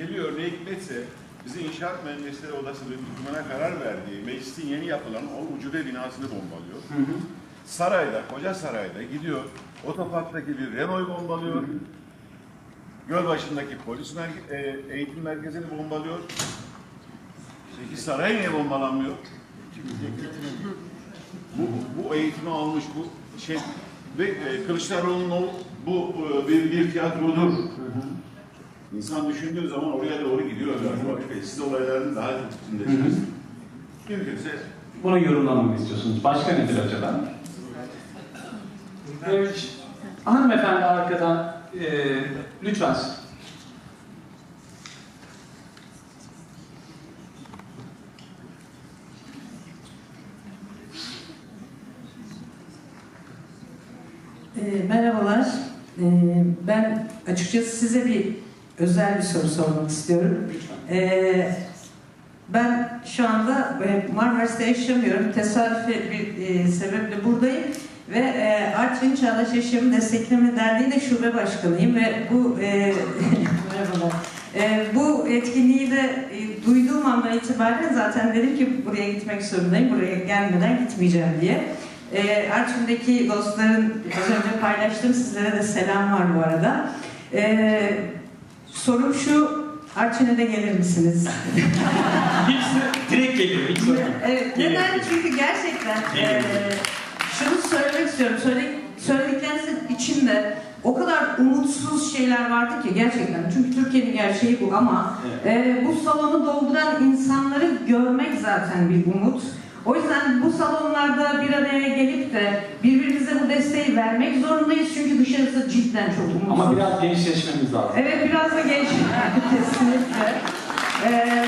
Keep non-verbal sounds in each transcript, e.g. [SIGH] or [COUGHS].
geliyor ne hikmetse bizi İnşaat Mühendisleri Odası ve karar verdiği meclisin yeni yapılan o ucube binasını bombalıyor. Sarayda, koca sarayda gidiyor. Otoparktaki bir Renault'u bombalıyor. Gölbaşı'ndaki polis merke- e, eğitim merkezini bombalıyor. Peki saray niye bombalanmıyor? Bu, bu eğitimi almış bu şey ve e, Kılıçdaroğlu'nun bu e, bir, bir tiyatrodur. İnsan düşündüğü zaman oraya doğru gidiyor. Yani. Siz olayların daha içindesiniz. Mümkünse Bunu yorumlamamı istiyorsunuz. Başka nedir acaba? Evet. Hanımefendi arkadan e, lütfen. E, merhabalar. E, ben açıkçası size bir özel bir soru sormak istiyorum. E, ben şu anda e, Marmaris'te yaşamıyorum. Tesadüfi bir e, sebeple buradayım. Ve e, Artvin Çağdaş Yaşamı Destekleme Derneği'nde şube başkanıyım ve bu e, [LAUGHS] merhabalar. E, bu etkinliği de e, duyduğum andan itibaren zaten dedim ki buraya gitmek zorundayım. Buraya gelmeden gitmeyeceğim diye. E, Artvin'deki dostların az önce paylaştığım sizlere de selam var bu arada. E, sorum şu, Artvin'e de gelir misiniz? [LAUGHS] Hiç direkt geliyor. Hiç sorun. Evet, neden? Çünkü gerçekten eee şunu söylemek istiyorum. Söyle, söylediklerinizin içinde o kadar umutsuz şeyler vardı ki gerçekten. Çünkü Türkiye'nin gerçeği bu ama eee, bu salonu dolduran insanları görmek zaten bir umut. O yüzden bu salonlarda bir araya gelip de birbirimize bu desteği vermek zorundayız. Çünkü dışarısı cidden çok umutsuz. Ama biraz gençleşmemiz lazım. Evet biraz da genç [LAUGHS] kesinlikle. Eee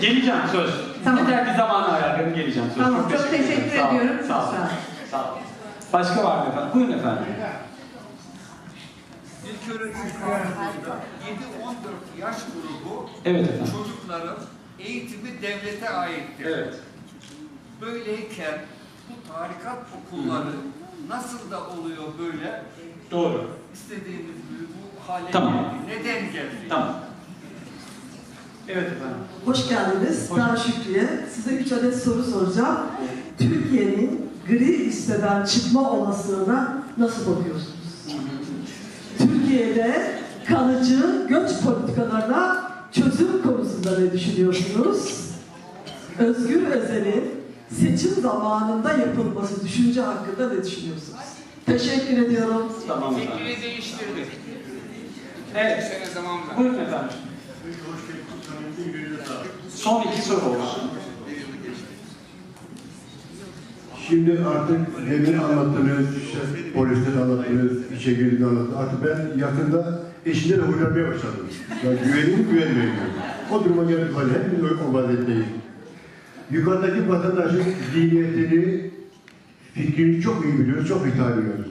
Geleceğim söz. Tamam. Yeter ki zamanı ayarlayalım geleceğim söz. Tamam, çok teşekkür Sağ olun. ediyorum. Sağ olun. Sağ olun. Sağ olun. Başka var mı efendim? Buyurun efendim. İlköğretim kanununda 7-14 yaş grubu Evet efendim. çocukların eğitimi devlete aittir. Evet. Böyleyken bu tarikat okulları nasıl da oluyor böyle Doğru. istediğimiz bu hale Tamam. geldi? Neden geldi? Tamam. Evet efendim. Hoş geldiniz. Hoş Ben Şükriye. Size üç adet soru soracağım. Türkiye'nin gri listeden çıkma olasılığına nasıl bakıyorsunuz? Türkiye'de kalıcı göç politikalarına çözüm konusunda ne düşünüyorsunuz? Özgür Özel'in seçim zamanında yapılması düşünce hakkında ne düşünüyorsunuz? Teşekkür ediyorum. Tamam efendim. Fikri değiştirdik. Evet. Sene zaman. Buyurun efendim. Son iki soru olsun. Şimdi artık demin anlattınız, işte polisten anlattınız, işe girdiğini anlattınız. Artık ben yakında eşimle de huylanmaya başladım. Yani güvenim güvenmiyorum. O duruma geldik hali hepimiz o- vaziyetteyiz. Yukarıdaki vatandaşın zihniyetini, fikrini çok iyi biliyoruz, çok iyi tabi ediyoruz.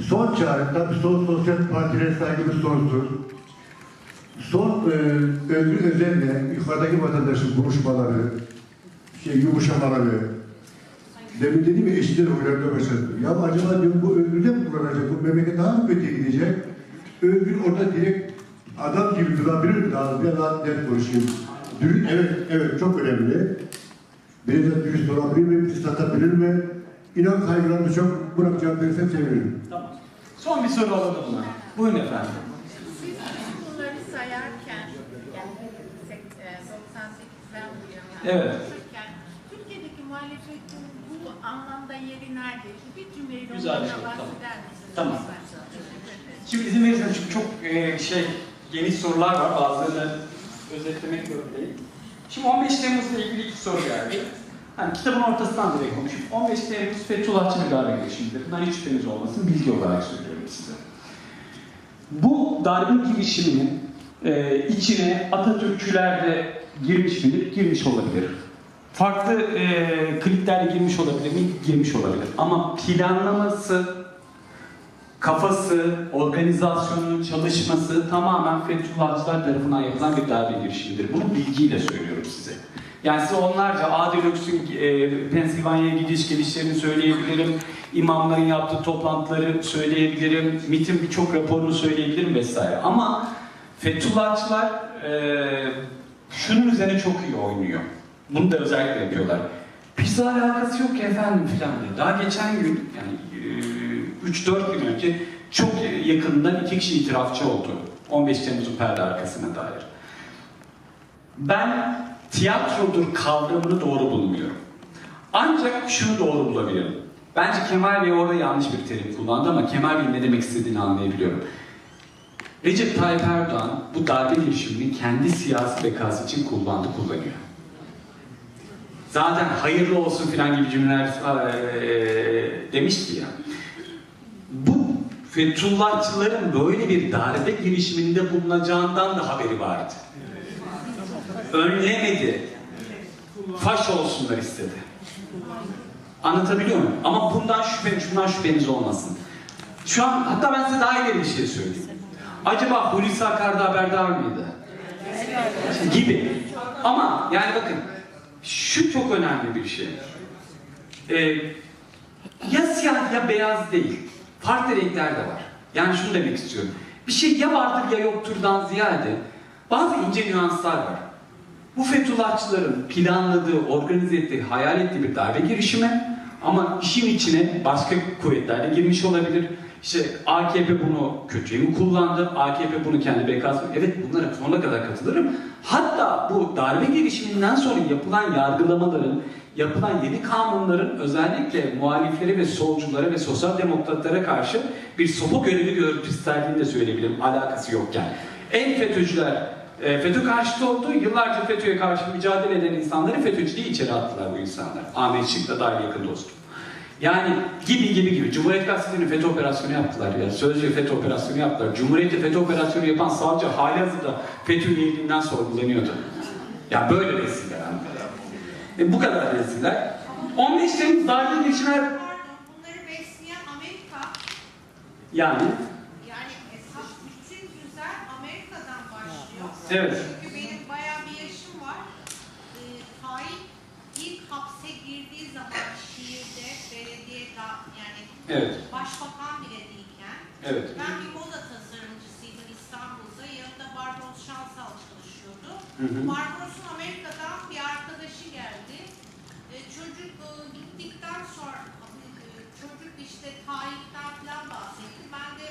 Son çare, tabii son sosyal partilere saygımız sonsuz. Son e, Özgür Özel'le yukarıdaki vatandaşın buluşmaları, şey yumuşamaları, demin dedim ya eşitler oylarına başladı. Ya acaba diyorum bu Özgür'de mi kullanacak, bu memleket daha mı kötüye gidecek? Özgür orada direkt adam gibi durabilir mi daha? Bir daha net konuşayım. Dürüst, evet, evet çok önemli. Beni de dürüst olabilir mi, bizi satabilir mi? İnan kaygılarımı çok, buna cevap verirsem sevinirim. Tamam. Son bir soru alalım mı? Buyurun efendim. Siz bunları sayarken, yani sek- e, 98'den bu yana Evet. Türkiye'deki muhalefetin bu anlamda yeri neredeydi? Bir cümleyle Güzel bir ondan tamam. bahseder misiniz? Tamam. Teşekkür ederim. Şimdi izin verirseniz çünkü çok e, şey geniş sorular var. Bazılarını özetlemek zorundayım. Şimdi 15 Temmuz'la ilgili ilk soru geldi. Hani kitabın ortasından direkt konuşayım. 15 Temmuz Fethullahçı bir darbe girişimidir. Bundan hiç şüpheniz olmasın. Bilgi olarak söylüyorum size. Bu darbe girişiminin e, içine Atatürkçüler de girmiş midir? Girmiş olabilir. Farklı e, kliklerle girmiş olabilir mi? Girmiş olabilir. Ama planlaması, kafası, organizasyonu, çalışması tamamen Fethullahçılar tarafından yapılan bir darbe girişimidir. Bunu bilgiyle söylüyorum size. Yani size onlarca Adil Öks'ün e, Pensilvanya'ya gidiş gelişlerini söyleyebilirim. imamların yaptığı toplantıları söyleyebilirim, MIT'in birçok raporunu söyleyebilirim vesaire. Ama Fethullahçılar e, şunun üzerine çok iyi oynuyor. Bunu da özellikle yapıyorlar. Bizle alakası yok ki efendim filan diye. Daha geçen gün yani e, 3-4 gün önce çok yakından iki kişi itirafçı oldu. 15 Temmuz'un perde arkasına dair. Ben tiyatrodur kavramını doğru bulmuyorum. Ancak şunu doğru bulabilirim. Bence Kemal Bey orada yanlış bir terim kullandı ama Kemal Bey'in ne demek istediğini anlayabiliyorum. Recep Tayyip Erdoğan bu darbe girişimini kendi siyasi bekası için kullandı, kullanıyor. Zaten hayırlı olsun filan gibi cümleler eee, demişti ya. Bu Fethullahçıların böyle bir darbe girişiminde bulunacağından da haberi vardı. Önlemedi. Faş olsunlar istedi. Anlatabiliyor muyum? Ama bundan şüphe, şundan şüpheniz olmasın. Şu an hatta ben size daha ileri bir şey söyleyeyim. Acaba Hulusi Akar da haberdar mıydı? Gibi. Ama yani bakın şu çok önemli bir şey. Ee, ya siyah ya beyaz değil. Farklı renkler de var. Yani şunu demek istiyorum. Bir şey ya vardır ya yokturdan ziyade bazı ince nüanslar var. Bu Fethullahçıların planladığı, organize ettiği, hayal ettiği bir darbe girişimi ama işin içine başka kuvvetler de girmiş olabilir. İşte AKP bunu kötüye mi kullandı? AKP bunu kendi bekası... Evet bunlara sonuna kadar katılırım. Hatta bu darbe girişiminden sonra yapılan yargılamaların, yapılan yeni kanunların özellikle muhaliflere ve solculara ve sosyal demokratlara karşı bir sopa görevi görüntüsü serdiğini de söyleyebilirim alakası yokken. En FETÖ'cüler e, FETÖ karşıtı oldu. Yıllarca FETÖ'ye karşı mücadele eden insanları FETÖ'cü diye içeri attılar bu insanlar. Ahmet Şık'la dahil yakın dostum. Yani gibi gibi gibi. Cumhuriyet Gazetesi'nin FETÖ operasyonu yaptılar ya. Sözcü FETÖ operasyonu yaptılar. Cumhuriyet'te FETÖ operasyonu yapan savcı halihazırda FETÖ üyeliğinden sorgulanıyordu. Ya böyle reziller Ankara'da. E, bu kadar reziller. 15 Temmuz darbe girişimler Pardon, bunları besleyen Amerika, yani yani esas bütün güzel Amerika'dan başlıyor. evet. Çünkü benim bayağı bir yaşım var. Ee, Tayyip ilk hapse girdiği zaman şiirde, belediye da, yani Evet. başbakan bile değilken Evet. ben bir moda tasarımcısıydım İstanbul'da. Yanında Barbaros Şansal çalışıyordu. Barbaros'un Amerika'dan bir arkadaşı geldi. Ee, çocuk e, gittikten sonra e, çocuk işte Tayyip'ten falan bahsetti. Ben de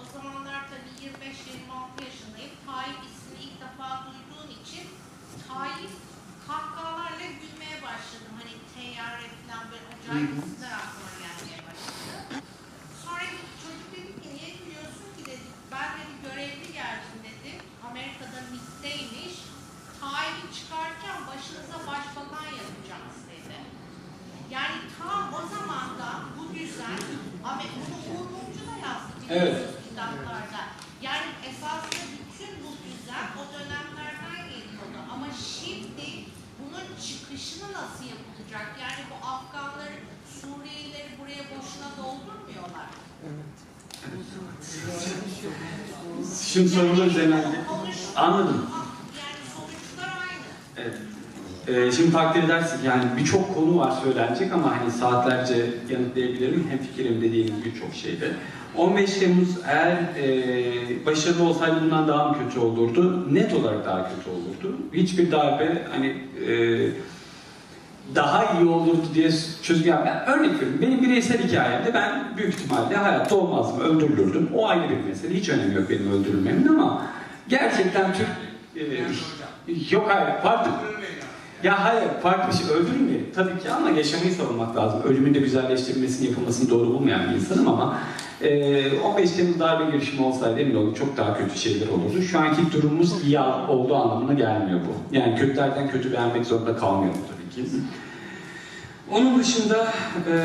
o zamanlar tabii 25-26 yaşındayım. Tayyip ismini ilk defa duyduğum için Tayyip. Hani teyyare falan böyle acayip isimler Şimdi sorular üzerinden Konuş- anladım. Yani sonuçlar aynı. Evet. Ee, şimdi takdir edersek yani birçok konu var söylenecek ama hani saatlerce yanıtlayabilirim. Hem fikrim dediğim birçok şeyde. 15 Temmuz eğer e, başarılı olsaydı bundan daha mı kötü olurdu? Net olarak daha kötü olurdu. Hiçbir darbe hani e, daha iyi olurdu diye çözüm yap. Ben örnek veriyorum. Benim bireysel hikayemde ben büyük ihtimalle hayatta olmazdım, öldürülürdüm. O ayrı bir mesele. Hiç önemi yok benim öldürülmemin ama gerçekten Türk e, yok hayır farklı. Ya hayır farklı bir şey öldürülmeyin tabii ki ama yaşamayı savunmak lazım. Ölümün de güzelleştirilmesini yapılmasını doğru bulmayan bir insanım ama e, 15 Temmuz darbe girişimi olsaydı emin olun çok daha kötü şeyler olurdu. Şu anki durumumuz iyi olduğu anlamına gelmiyor bu. Yani kötülerden kötü beğenmek zorunda kalmıyorum tabii ki. Onun dışında e,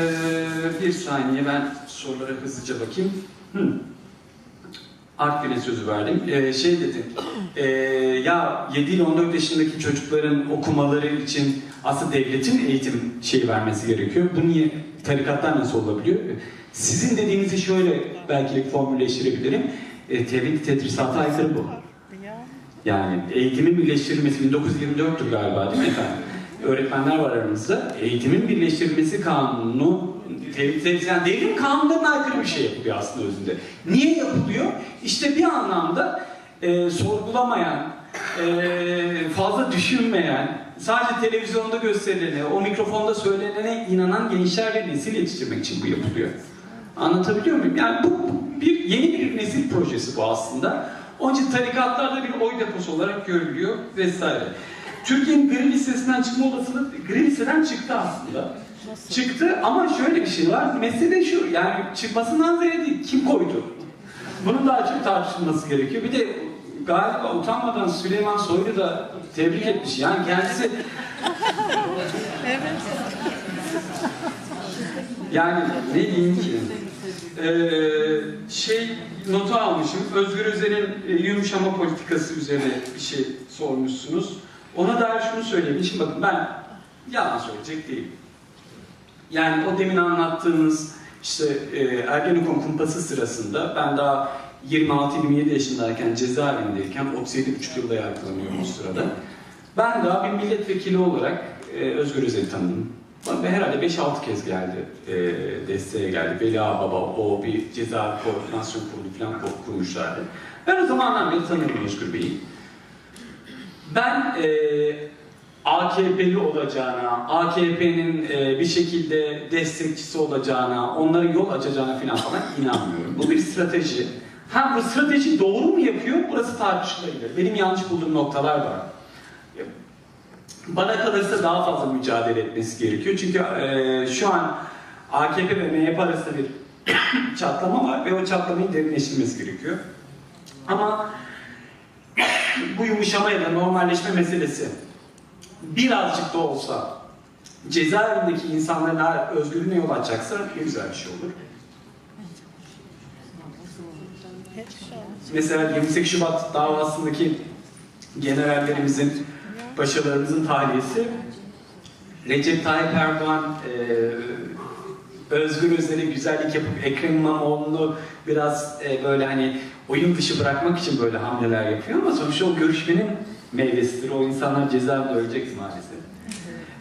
bir saniye ben sorulara hızlıca bakayım. Hı. Artvin'e sözü verdim. E, şey dedi, e, ya 7 ile 14 yaşındaki çocukların okumaları için aslında devletin eğitim şeyi vermesi gerekiyor. Bu niye tarikatlar nasıl olabiliyor? Sizin dediğinizi şöyle belki formülleştirebilirim. E, tevhid tedrisata aykırı bu. Yani eğitimin birleştirilmesi 1924'tür galiba değil mi efendim? Öğretmenler var aramızda. Eğitimin birleştirilmesi kanunu te- te- yani devrim kanunlarına aykırı bir şey yapılıyor aslında özünde. Niye yapılıyor? İşte bir anlamda e, sorgulamayan, e, fazla düşünmeyen, sadece televizyonda gösterilene, o mikrofonda söylenene inanan gençlerle nesil yetiştirmek için bu yapılıyor. Anlatabiliyor muyum? Yani bu bir yeni bir nesil projesi bu aslında. Onun için tarikatlarda bir oy deposu olarak görülüyor vesaire. Türkiye'nin gri listesinden çıkma olasılığı gri listeden çıktı aslında. Çıktı ama şöyle bir şey var. Mesele şu yani çıkmasından ziyade değil, kim koydu? Bunun daha çok tartışılması gerekiyor. Bir de galiba utanmadan Süleyman Soylu da tebrik etmiş. Yani kendisi Yani ne diyeyim ki? Ee, şey notu almışım. Özgür Özel'in e, yumuşama politikası üzerine bir şey sormuşsunuz. Ona dair şunu söyleyeyim. Şimdi bakın ben yalan söyleyecek değilim. Yani o demin anlattığınız işte e, Ergenekon kumpası sırasında ben daha 26-27 yaşındayken cezaevindeyken 37,5 yılda yargılanıyorum o sırada. Ben daha bir milletvekili olarak e, Özgür Özel'i tanıdım. Ve herhalde 5-6 kez geldi, e, desteğe geldi. Veli Baba, o bir ceza koordinasyon kurulu falan kur- kurmuşlardı. Ben o zamandan beri tanıyorum Özgür Bey'i. Ben e, AKP'li olacağına, AKP'nin e, bir şekilde destekçisi olacağına, onların yol açacağına falan falan inanmıyorum. Bu bir strateji. Ha bu strateji doğru mu yapıyor? Burası tartışılabilir. Benim yanlış bulduğum noktalar var. Bana kalırsa daha fazla mücadele etmesi gerekiyor. Çünkü e, şu an AKP ve MHP arasında bir [COUGHS] çatlama var ve o çatlamayın derinleştirilmesi gerekiyor. Ama [COUGHS] bu yumuşama ya da normalleşme meselesi birazcık da olsa cezaevindeki insanların özgürlüğüne yol açacaksa ne güzel bir şey olur. Mesela 28 Şubat davasındaki generallerimizin, paşalarımızın tahliyesi. Recep Tayyip Erdoğan e, Özgür Özel'e güzellik yapıp Ekrem İmamoğlu'nu biraz e, böyle hani oyun dışı bırakmak için böyle hamleler yapıyor ama sonuçta o görüşmenin meyvesidir. O insanlar cezaevinde ölecek maalesef.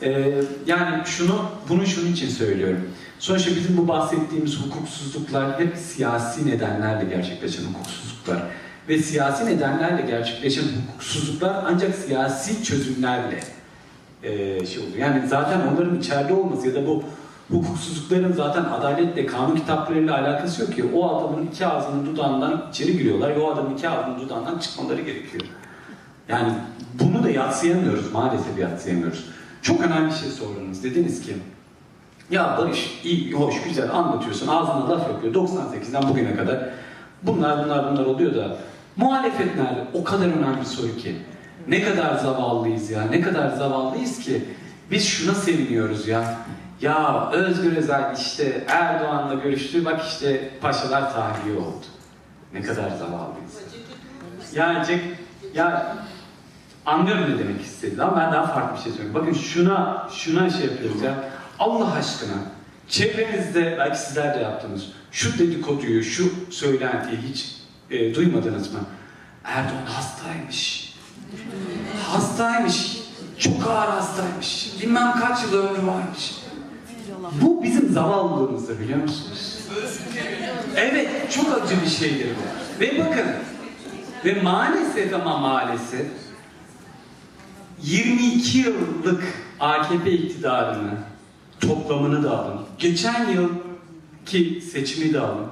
E, yani şunu, bunu şunun için söylüyorum. Sonuçta bizim bu bahsettiğimiz hukuksuzluklar hep siyasi nedenlerle gerçekleşen hukuksuzluklar. Ve siyasi nedenlerle gerçekleşen hukuksuzluklar ancak siyasi çözümlerle e, şey oluyor. Yani zaten onların içeride olması ya da bu hukuksuzlukların zaten adaletle, kanun kitaplarıyla alakası yok ki. O adamın iki ağzının dudağından içeri giriyorlar ve o adamın iki ağzının dudağından çıkmaları gerekiyor. Yani bunu da yatsıyamıyoruz, maalesef yatsıyamıyoruz. Çok önemli bir şey sordunuz. Dediniz ki, ya Barış iyi, hoş, güzel anlatıyorsun, ağzına laf yapıyor 98'den bugüne kadar. Bunlar bunlar bunlar oluyor da muhalefet nerede? O kadar önemli bir soru ki. Ne kadar zavallıyız ya, ne kadar zavallıyız ki biz şuna seviniyoruz ya. Ya Özgür Özel işte Erdoğan'la görüştü, bak işte paşalar tahliye oldu. Ne kadar zavallıyız. Yani Jack, ya anlıyorum ne demek istediğini ama ben daha farklı bir şey söylüyorum. Bakın şuna, şuna şey yapıyoruz ya. Allah aşkına çevrenizde belki sizler de yaptınız. Şu dedikoduyu, şu söylentiyi hiç e, duymadınız mı? Erdoğan hastaymış. Hastaymış. Çok ağır hastaymış. Bilmem kaç yıl ömrü varmış. Bu bizim zavallılığımızdır biliyor musunuz? Evet, çok acı bir şeydir bu. Ve bakın, ve maalesef ama maalesef 22 yıllık AKP iktidarını, toplamını da alın. Geçen yılki seçimi de alın.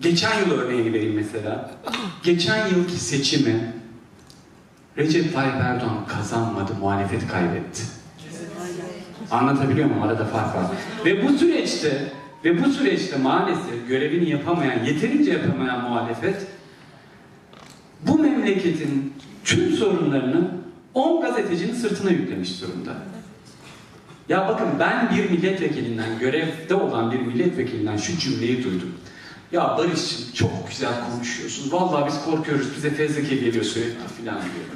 Geçen yıl örneğini vereyim mesela. Geçen yılki seçimi Recep Tayyip Erdoğan kazanmadı, muhalefet kaybetti. Anlatabiliyor muyum? Arada fark var. Ve bu süreçte ve bu süreçte maalesef görevini yapamayan, yeterince yapamayan muhalefet bu memleketin tüm sorunlarını 10 gazetecinin sırtına yüklemiş durumda. Ya bakın ben bir milletvekilinden, görevde olan bir milletvekilinden şu cümleyi duydum. Ya Barış'cığım çok güzel konuşuyorsun. Vallahi biz korkuyoruz, bize fezleke geliyor sürekli filan diyor.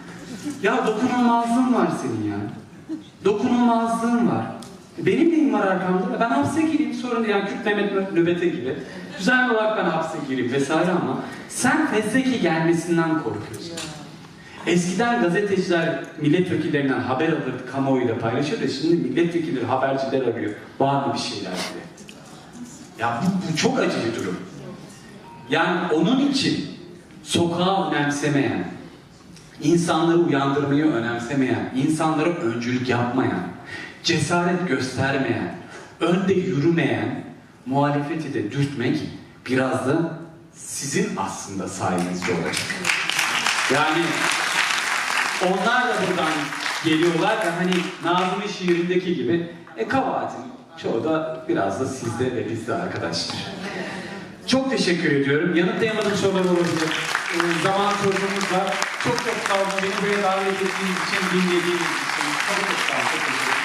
Ya dokunulmazlığın var senin ya. Dokunulmazlığın var. Benim neyim var arkamda? Ben hapse gireyim sorun değil. Yani Kürt Mehmet nöbete gibi. Düzenli olarak ben hapse gireyim vesaire ama sen fezleke gelmesinden korkuyorsun. Eskiden gazeteciler milletvekillerinden haber alır, kamuoyuyla paylaşır da şimdi milletvekilleri haberciler arıyor. Var mı bir şeyler diye. Ya bu, bu çok acı bir durum. Yani onun için sokağı önemsemeyen, insanları uyandırmayı önemsemeyen, insanlara öncülük yapmayan, cesaret göstermeyen, önde yürümeyen muhalefeti de dürtmek biraz da sizin aslında sayenizde olacak. Yani onlar da buradan geliyorlar ve hani Nazım'ın şiirindeki gibi e kabahatin çoğu da biraz da sizde ve bizde arkadaşlar. Çok teşekkür ediyorum. Yanıtlayamadığım sorular olabilir. Ee, zaman sorunumuz var. Çok çok sağ olun. Beni buraya davet ettiğiniz için, dinlediğiniz için. Çok çok sağ olun. Teşekkür ederim.